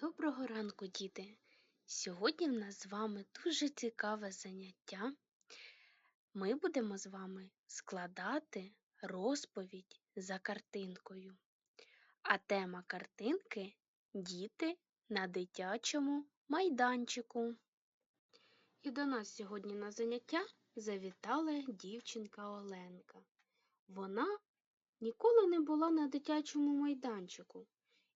Доброго ранку, діти! Сьогодні в нас з вами дуже цікаве заняття. Ми будемо з вами складати розповідь за картинкою. А тема картинки Діти на дитячому майданчику. І до нас сьогодні на заняття завітала дівчинка Оленка. Вона ніколи не була на дитячому майданчику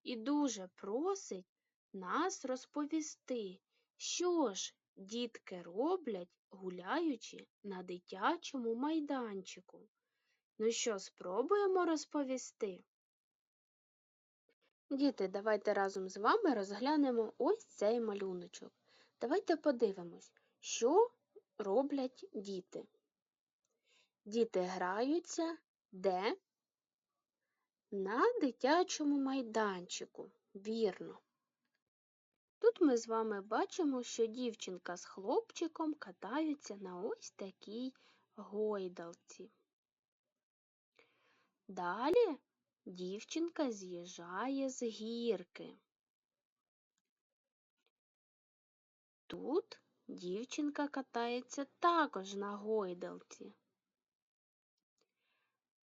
і дуже просить нас розповісти, що ж дітки роблять, гуляючи на дитячому майданчику. Ну що, спробуємо розповісти? Діти, давайте разом з вами розглянемо ось цей малюночок. Давайте подивимось, що роблять діти. Діти граються де? На дитячому майданчику, вірно. Тут ми з вами бачимо, що дівчинка з хлопчиком катаються на ось такій гойдалці. Далі дівчинка з'їжджає з гірки. Тут дівчинка катається також на гойдалці.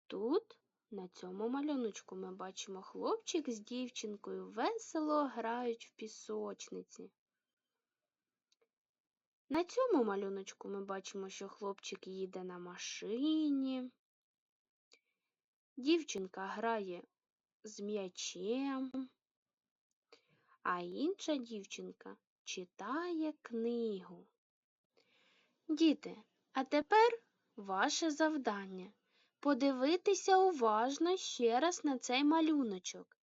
Тут на цьому малюночку ми бачимо хлопчик з дівчинкою весело грають в пісочниці. На цьому малюночку ми бачимо, що хлопчик їде на машині. Дівчинка грає з м'ячем, а інша дівчинка читає книгу. Діти, а тепер ваше завдання подивитися уважно ще раз на цей малюночок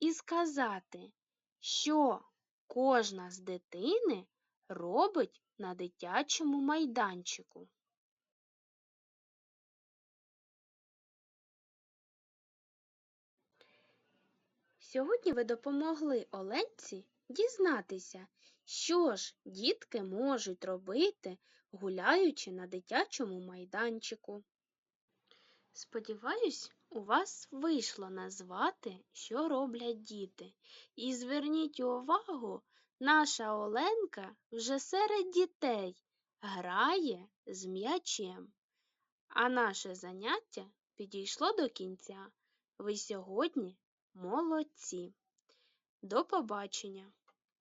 і сказати, що кожна з дитини робить на дитячому майданчику. Сьогодні ви допомогли Оленці дізнатися, що ж дітки можуть робити, гуляючи на дитячому майданчику. Сподіваюсь, у вас вийшло назвати, що роблять діти. І зверніть увагу, наша Оленка вже серед дітей грає з м'ячем. А наше заняття підійшло до кінця. Ви сьогодні молодці. До побачення!